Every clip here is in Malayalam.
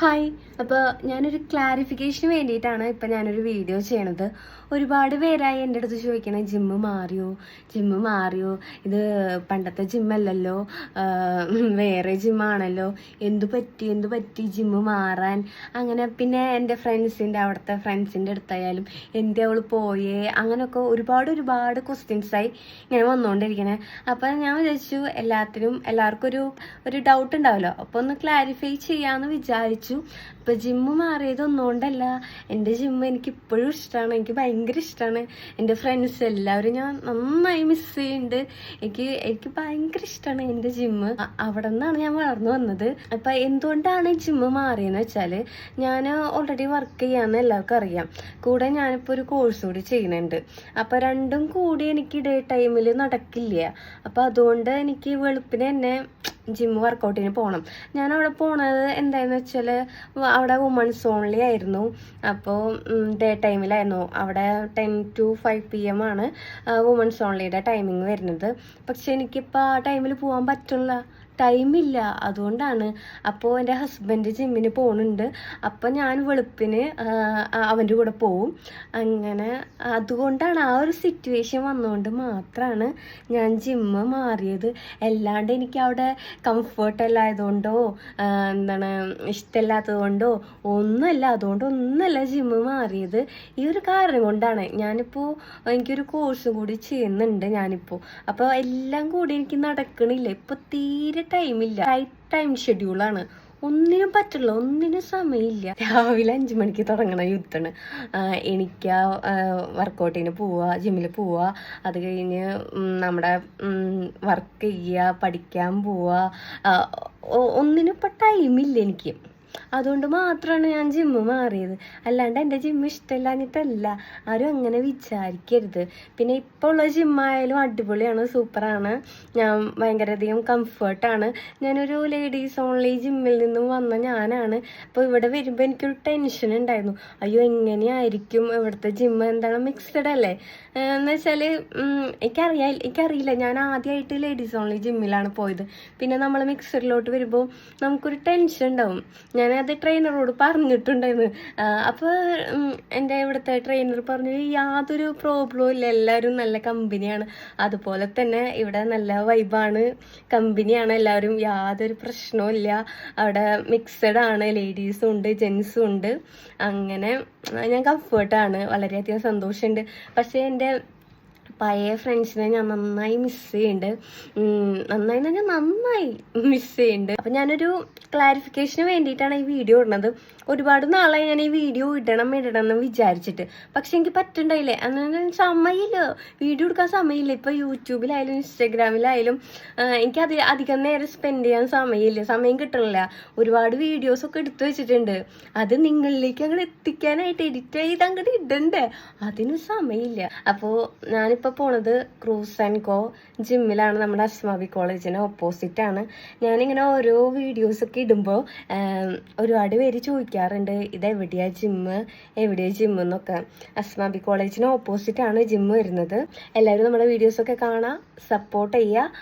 ഹായ് അപ്പോൾ ഞാനൊരു ക്ലാരിഫിക്കേഷന് വേണ്ടിയിട്ടാണ് ഇപ്പം ഞാനൊരു വീഡിയോ ചെയ്യണത്. ഒരുപാട് പേരായി എന്റെ അടുത്ത് ചോദിക്കണേ ജിമ്മ് മാറിയോ? ജിമ്മ് മാറിയോ? ഇത് പണ്ടത്തെ ജിമ്മല്ലല്ലോ വേറെ ജിമ്മാണല്ലോ എന്തു പറ്റി? എന്തു പറ്റി ജിമ്മ് മാറാൻ? അങ്ങനെ പിന്നെ എന്റെ ഫ്രണ്ട്സിന്റെ അവിടുത്തെ ഫ്രണ്ട്സിന്റെ അടുത്തായാലും എന്ത് അവൾ പോയേ? അങ്ങനെയൊക്കെ ഒരുപാട് ഒരുപാട് ക്വസ്റ്റ്യൻസായി ഇങ്ങനെ വന്നുകൊണ്ടിരിക്കണേ അപ്പം ഞാൻ വിചാരിച്ചു എല്ലാത്തിനും എല്ലാവർക്കും ഒരു ഒരു ഡൗട്ട് ഉണ്ടാവല്ലോ. അപ്പോൾ ഒന്ന് ക്ലാരിഫൈ ചെയ്യാമെന്ന് വിചാരിച്ചു. അപ്പോൾ ജിമ്മ് മാറിയത് ഒന്നുകൊണ്ടല്ല എന്റെ ജിമ്മ് എനിക്ക് ഇപ്പോഴും ഇഷ്ടമാണ് എനിക്ക് ഭയങ്കര ഇഷ്ടമാണ് എന്റെ ഫ്രണ്ട്സ് എല്ലാവരും ഞാൻ നന്നായി മിസ് ചെയ്യുന്നുണ്ട്. എനിക്ക് എനിക്ക് ഭയങ്കര ഇഷ്ടമാണ് എന്റെ ജിമ്മ് അവിടെ നിന്നാണ് ഞാൻ വളർന്നു വന്നത്. അപ്പം എന്തുകൊണ്ടാണ് ജിമ്മ് മാറിയെന്ന് വെച്ചാൽ ഞാൻ ഓൾറെഡി വർക്ക് ചെയ്യാമെന്ന് എല്ലാവർക്കും അറിയാം. കൂടെ ഞാനിപ്പോൾ ഒരു കോഴ്സ് കൂടി ചെയ്യുന്നുണ്ട്. അപ്പോൾ രണ്ടും കൂടി എനിക്ക് ഡേ ടൈമിൽ നടക്കില്ല. അപ്പോൾ അതുകൊണ്ട് എനിക്ക് വെളുപ്പിന് തന്നെ ജിം വർക്കൗട്ടിന് പോകണം ഞാൻ അവിടെ പോണത് എന്തായെന്ന് വെച്ചാൽ അവിടെ വുമൺസ് ഓൺലി ആയിരുന്നു. അപ്പോൾ ഡേ ടൈമിലായിരുന്നു അവിടെ ten to five P M ആണ് വുമൺസ് ഓൺലിയുടെ ടൈമിങ് വരുന്നത്. പക്ഷെ എനിക്കിപ്പോൾ ആ ടൈമിൽ പോകാൻ പറ്റില്ല ടൈമില്ല അതുകൊണ്ടാണ് അപ്പോൾ എന്റെ ഹസ്ബൻഡ് ജിമ്മിന് പോകുന്നുണ്ട് അപ്പോൾ ഞാൻ വെളുപ്പിന് അവന്റെ കൂടെ പോവും. അങ്ങനെ അതുകൊണ്ടാണ് ആ ഒരു സിറ്റുവേഷൻ വന്നുകൊണ്ട് മാത്രമാണ് ഞാൻ ജിമ്മ് മാറിയത്. അല്ലാണ്ട് എനിക്ക് അവിടെ കംഫർട്ട് അല്ലായതുകൊണ്ടോ എന്താണ് ഇഷ്ടമില്ലാത്തത് കൊണ്ടോ ഒന്നുമല്ല. അതുകൊണ്ട് ഒന്നല്ല ജിമ്മ് മാറിയത്. ഈ ഒരു കാരണം കൊണ്ടാണ് ഞാനിപ്പോൾ എനിക്കൊരു കോഴ്സും കൂടി ചെയ്യുന്നുണ്ട് ഞാനിപ്പോൾ അപ്പോൾ എല്ലാം കൂടി എനിക്ക് നടക്കണില്ല. ഇപ്പോൾ തീരെ ടൈമില്ല. ടൈറ്റ് ടൈം ഷെഡ്യൂളാണ് ഒന്നിനും പറ്റില്ല ഒന്നിനും സമയമില്ല. രാവിലെ അഞ്ച് മണിക്ക് തുടങ്ങണ യുദ്ധമാണ്. എനിക്ക് വർക്കൗട്ടിന് പോവുക ജിമ്മിൽ പോവുക അത് കഴിഞ്ഞ് നമ്മുടെ വർക്ക് ചെയ്യുക പഠിക്കാൻ പോവുക ഒന്നിനും ഇപ്പം ടൈമില്ല എനിക്ക്. അതുകൊണ്ട് മാത്രമാണ് ഞാൻ ജിമ്മ് മാറിയത്. അല്ലാണ്ട് എന്റെ ജിമ്മ് ഇഷ്ടമില്ലാഞ്ഞിട്ടല്ല ആരും അങ്ങനെ വിചാരിക്കരുത്. പിന്നെ ഇപ്പോൾ ഉള്ള ജിമ്മായാലും അടിപൊളിയാണ് സൂപ്പറാണ്. ഞാൻ ഭയങ്കരധികം കംഫർട്ടാണ് ഞാനൊരു ലേഡീസ് ഓൺലി ജിമ്മിൽ നിന്നും വന്ന ഞാനാണ്. അപ്പോൾ ഇവിടെ വരുമ്പോൾ എനിക്കൊരു ടെൻഷൻ ഉണ്ടായിരുന്നു. അയ്യോ എങ്ങനെയായിരിക്കും ഇവിടുത്തെ ജിമ്മ് എന്താണ് മിക്സഡ് അല്ലേ? എന്ന് വെച്ചാൽ എനിക്കറിയാ എനിക്കറിയില്ല. ഞാൻ ആദ്യമായിട്ട് ലേഡീസ് ഓൺലി ജിമ്മിലാണ് പോയത്. പിന്നെ നമ്മൾ മിക്സഡിലോട്ട് വരുമ്പോൾ നമുക്കൊരു ടെൻഷൻ ഉണ്ടാവും. ഞാനത് ട്രെയിനറോട് പറഞ്ഞിട്ടുണ്ടായിരുന്നു. അപ്പോൾ എന്റെ ഇവിടുത്തെ ട്രെയിനർ പറഞ്ഞു യാതൊരു പ്രോബ്ലവും ഇല്ല. എല്ലാവരും നല്ല കമ്പനിയാണ് അതുപോലെ തന്നെ ഇവിടെ നല്ല വൈബാണ് കമ്പനിയാണ് എല്ലാവരും യാതൊരു പ്രശ്നവും ഇല്ല. അവിടെ മിക്സഡ് ആണ്. ലേഡീസും ഉണ്ട് ജെൻസും ഉണ്ട്. അങ്ങനെ ഞാൻ കംഫേർട്ടാണ് വളരെയധികം സന്തോഷമുണ്ട്. പക്ഷേ എന്റെ പഴയ ഫ്രണ്ട്സിനെ ഞാൻ നന്നായി മിസ് ചെയ്യുന്നുണ്ട്. നന്നായി പറഞ്ഞാൽ നന്നായി മിസ് ചെയ്യുന്നുണ്ട്. അപ്പം ഞാനൊരു ക്ലാരിഫിക്കേഷന് വേണ്ടിയിട്ടാണ് ഈ വീഡിയോ ഇടുന്നത്. ഒരുപാട് നാളായി ഞാൻ ഈ വീഡിയോ ഇടണം ഇടണം എന്ന് വിചാരിച്ചിട്ട്. പക്ഷെ എനിക്ക് പറ്റുണ്ടായില്ലേ അന്ന് സമയമില്ല. വീഡിയോ എടുക്കാൻ സമയമില്ല. ഇപ്പം യൂട്യൂബിലായാലും ഇൻസ്റ്റാഗ്രാമിലായാലും എനിക്ക് അത് അധികം നേരം സ്പെൻഡ് ചെയ്യാൻ സമയമില്ല. സമയം കിട്ടണില്ല. ഒരുപാട് വീഡിയോസ് ഒക്കെ എടുത്തു വെച്ചിട്ടുണ്ട്. അത് നിങ്ങളിലേക്ക് അങ്ങോട്ട് എത്തിക്കാനായിട്ട് എഡിറ്റ് ചെയ്ത് അങ്ങോട്ട് ഇടണ്ടേ? അതിന് സമയമില്ല. അപ്പോൾ ഞാനിപ്പോൾ പോണത് ക്രൂസ് ആൻഡ് കോ ജിമ്മിലാണ് നമ്മുടെ അസ്മാബി കോളേജിന് ഓപ്പോസിറ്റ് ആണ്. ഞാനിങ്ങനെ ഓരോ വീഡിയോസൊക്കെ ഇടുമ്പോൾ ഒരുപാട് പേര് ചോദിക്കാറുണ്ട് ഇത് എവിടെയാ ജിമ്മ്? എവിടെയാണ് ജിമ്മ്? എന്നൊക്കെ. അസ്മാബി കോളേജിന് ആണ് ജിമ്മ് വരുന്നത്. എല്ലാവരും നമ്മുടെ വീഡിയോസൊക്കെ കാണാം. സപ്പോർട്ട് ചെയ്യുക.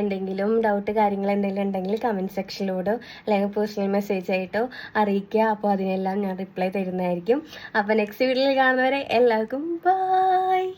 എന്തെങ്കിലും ഡൗട്ട് കാര്യങ്ങൾ എന്തെങ്കിലും ഉണ്ടെങ്കിൽ കമന്റ് സെക്ഷനിലൂടെ അല്ലെങ്കിൽ പേഴ്സണൽ മെസ്സേജ് ആയിട്ടോ അറിയിക്കുക. അപ്പോൾ അതിനെല്ലാം ഞാൻ റിപ്ലൈ തരുന്നതായിരിക്കും. അപ്പോൾ നെക്സ്റ്റ് വീഡിയോയിൽ കാണുന്നവരെ എല്ലാവർക്കും ബൈ